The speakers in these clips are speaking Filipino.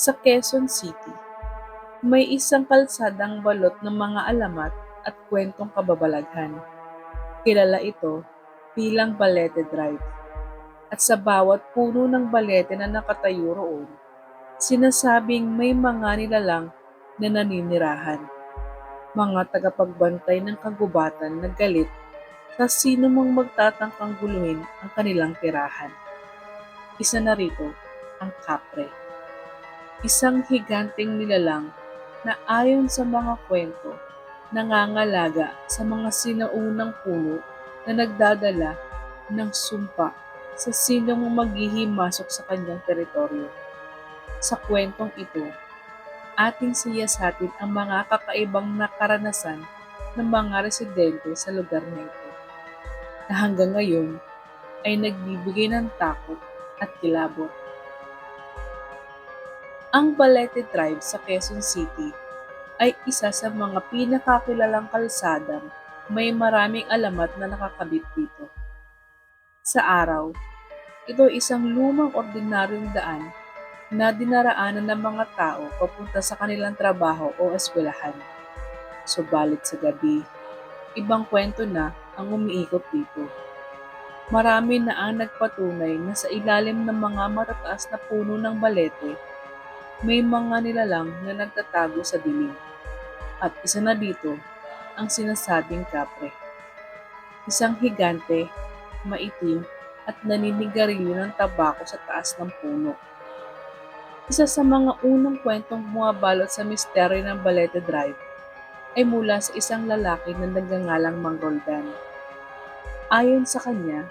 Sa Quezon City, may isang kalsadang balot ng mga alamat at kwentong kababalaghan. Kilala ito bilang Balete Drive. At sa bawat puno ng balete na nakatayo roon, sinasabing may mga nilalang na naninirahan. Mga tagapagbantay ng kagubatan na galit sa sino mang magtatangkang guluhin ang kanilang tirahan. Isa na rito ang kapre. Isang higanteng nilalang na ayon sa mga kwento, nangangalaga sa mga sinaunang puno na nagdadala ng sumpa sa sinong maghihimasok sa kanyang teritoryo. Sa kwentong ito, ating siyasatin ang mga kakaibang nakaranasan ng mga residente sa lugar na ito, na hanggang ngayon ay nagbibigay ng takot at kilabot. Ang Balete Drive sa Quezon City ay isa sa mga pinakakilalang kalsadang may maraming alamat na nakakabit dito. Sa araw, ito isang lumang ordinaryong daan na dinaraanan ng mga tao papunta sa kanilang trabaho o eskwelahan. Subalit sa gabi, ibang kwento na ang umiikot dito. Marami na ang nagpatunay na sa ilalim ng mga matataas na puno ng balete, may mga nilalang na nagtatago sa dilim. At isa na dito ang sinasabing kapre. Isang higante, maitim at naninigarilyo ng tabako sa taas ng puno. Isa sa mga unang kwentong bumabalot sa misteryo ng Balete Drive ay mula sa isang lalaki na nagngangalang Mang Roldan. Ayon sa kanya,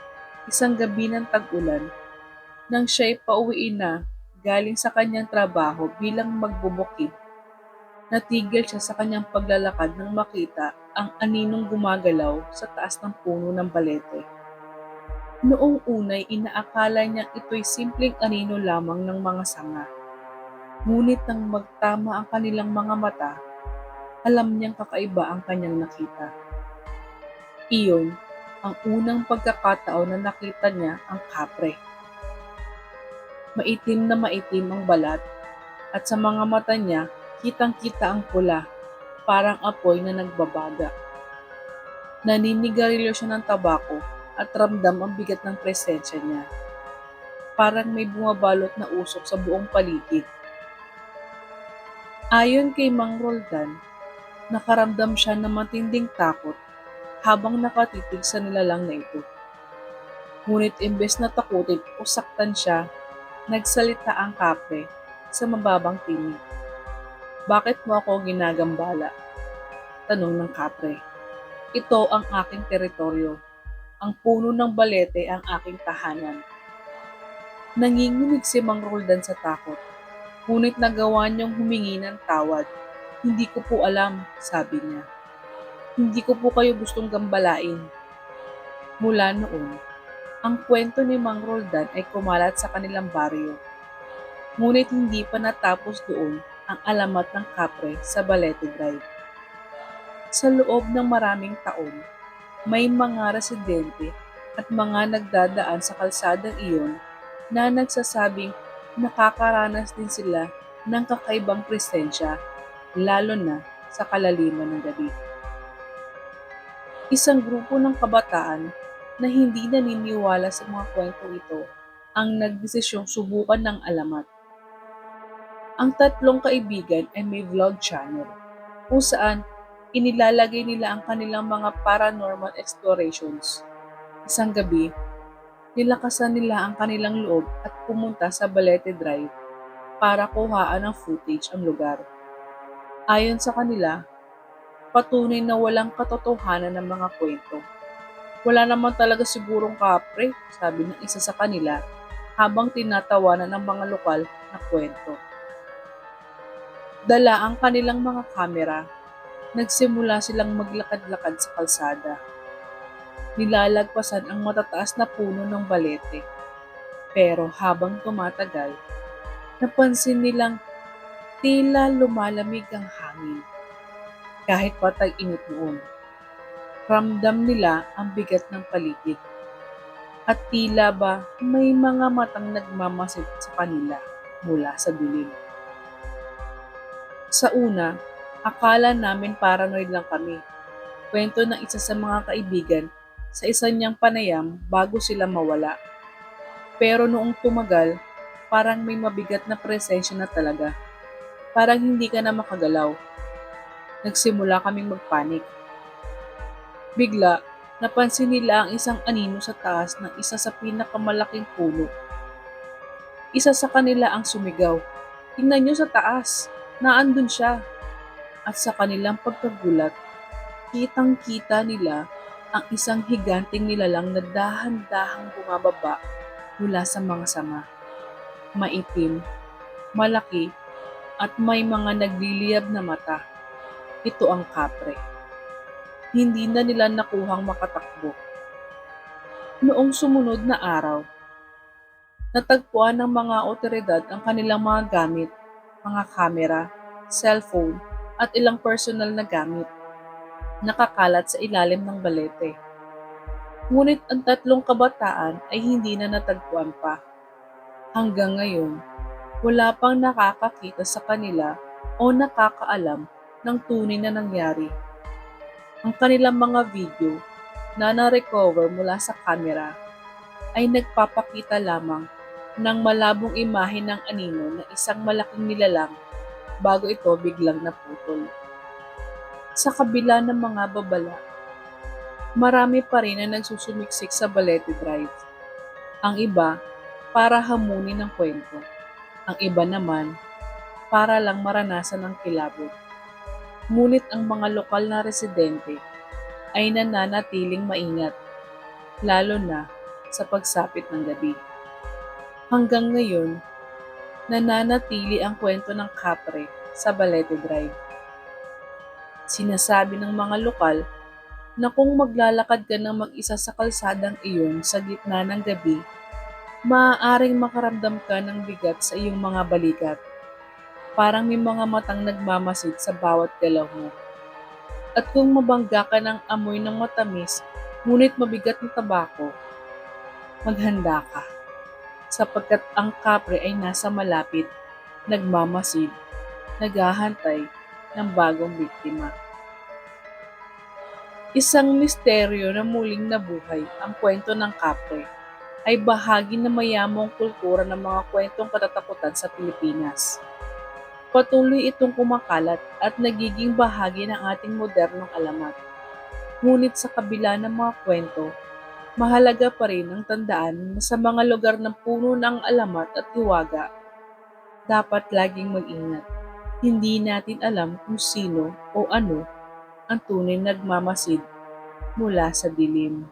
isang gabi ng tag-ulan, nang siya'y pauwiin na galing sa kanyang trabaho bilang magbubukid, natigil siya sa kanyang paglalakad nang makita ang aninong gumagalaw sa taas ng puno ng balete. Noong unay inaakala niyang ito'y simpleng anino lamang ng mga sanga. Ngunit nang magtama ang kanilang mga mata, alam niyang kakaiba ang kanyang nakita. Iyon ang unang pagkakataon na nakita niya ang kapre. Maitim na maitim ang balat at sa mga mata niya kitang-kita ang pula, parang apoy na nagbabaga. Naninigarilyo siya ng tabako at ramdam ang bigat ng presensya niya. Parang may bumabalot na usok sa buong paligid. Ayon kay Mang Roldan, nakaramdam siya ng matinding takot habang nakatitig sa nilalang na ito. Ngunit imbes na takutin o saktan siya, nagsalita ang kapre sa mababang tinig. Bakit mo ako ginagambala? Tanong ng kapre. Ito ang aking teritoryo ang puno ng balete ang aking tahanan. Nanginginig si Mang Roldan sa takot, ngunit nagawa niyang humingi ng tawad. Hindi ko po alam, sabi niya. Hindi ko po kayo gustong gambalain. Mula noon, ang kwento ni Mang Roldan ay kumalat sa kanilang baryo. Ngunit hindi pa natapos doon ang alamat ng kapre sa Balete Drive. Sa loob ng maraming taon, may mga residente at mga nagdadaan sa kalsadang iyon na nagsasabing nakakaranas din sila ng kakaibang presensya, lalo na sa kalaliman ng gabi. Isang grupo ng kabataan na hindi naniniwala sa mga kwento ito ang nagdesisyong subukan ng alamat. Ang tatlong kaibigan ay may vlog channel kung saan inilalagay nila ang kanilang mga paranormal explorations. Isang gabi, nilakasan nila ang kanilang loob at pumunta sa Balete Drive para kuhaan ng footage ang lugar. Ayon sa kanila, patunay na walang katotohanan ng mga kwento. Wala naman talaga sigurong kapre, sabi ng isa sa kanila habang tinatawanan ng mga lokal na kwento. Dala ang kanilang mga kamera nagsimula silang maglakad-lakad sa kalsada. Nilalagpasan ang matataas na puno ng balete. Pero habang tumatagal, napansin nilang tila lumalamig ang hangin. Kahit patag init noon, ramdam nila ang bigat ng paligid. At tila ba may mga matang nagmamasid sa kanila mula sa dilim. Sa una, akala namin paranoid lang kami. Kwento ng isa sa mga kaibigan sa isa niyang panayam bago sila mawala. Pero noong tumagal, parang may mabigat na presensya na talaga. Parang hindi ka na makagalaw. Nagsimula kaming magpanik. Bigla, napansin nila ang isang anino sa taas ng isa sa pinakamalaking puno. Isa sa kanila ang sumigaw. Tingnan niyo sa taas, naandun siya. At sa kanilang pagkagulat, kitang-kita nila ang isang higanting nilalang na dahan-dahang bumababa mula sa mga sama. Maitim, malaki, at may mga nagliliyab na mata. Ito ang kapre. Hindi na nila nakuhang makatakbo. Noong sumunod na araw, natagpuan ng mga otoridad ang kanilang mga gamit, mga kamera, cellphone, at ilang personal na gamit nakakalat sa ilalim ng balete. Ngunit ang tatlong kabataan ay hindi na natagpuan pa. Hanggang ngayon, wala pang nakakakita sa kanila o nakakaalam ng tunay na nangyari. Ang kanilang mga video na na-recover mula sa kamera ay nagpapakita lamang ng malabong imahe ng anino na isang malaking nilalang bago ito biglang naputol sa kabila ng mga babala. Marami pa rin na nagsusumiksik sa Balete Drive. Ang iba, para hamunin ng kwento. Ang iba naman, para lang maranasan ng kilabot. Ngunit ang mga lokal na residente ay nananatiling maingat, lalo na sa pagsapit ng gabi. Hanggang ngayon, nananatili ang kwento ng kapre sa Balete Drive. Sinasabi ng mga lokal na kung maglalakad ka ng mag-isa sa kalsadang iyon sa gitna ng gabi, maaaring makaramdam ka ng bigat sa iyong mga balikat. Parang may mga matang nagmamasid sa bawat galaw mo. At kung mabangga ka ng amoy ng matamis, ngunit mabigat na tabako, maghanda ka. Sapagkat ang kapre ay nasa malapit, nagmamasid, naghahantay, ng bagong biktima. Isang misteryo na muling nabuhay ang kwento ng kapre ay bahagi ng mayamong kultura ng mga kwentong katatakutan sa Pilipinas. Patuloy itong kumakalat at nagiging bahagi ng ating modernong alamat. Ngunit sa kabila ng mga kwento, mahalaga pa rin ang tandaan na sa mga lugar ng puno ng alamat at hiwaga, dapat laging mag-ingat hindi natin alam kung sino o ano ang tunay nagmamasid mula sa dilim.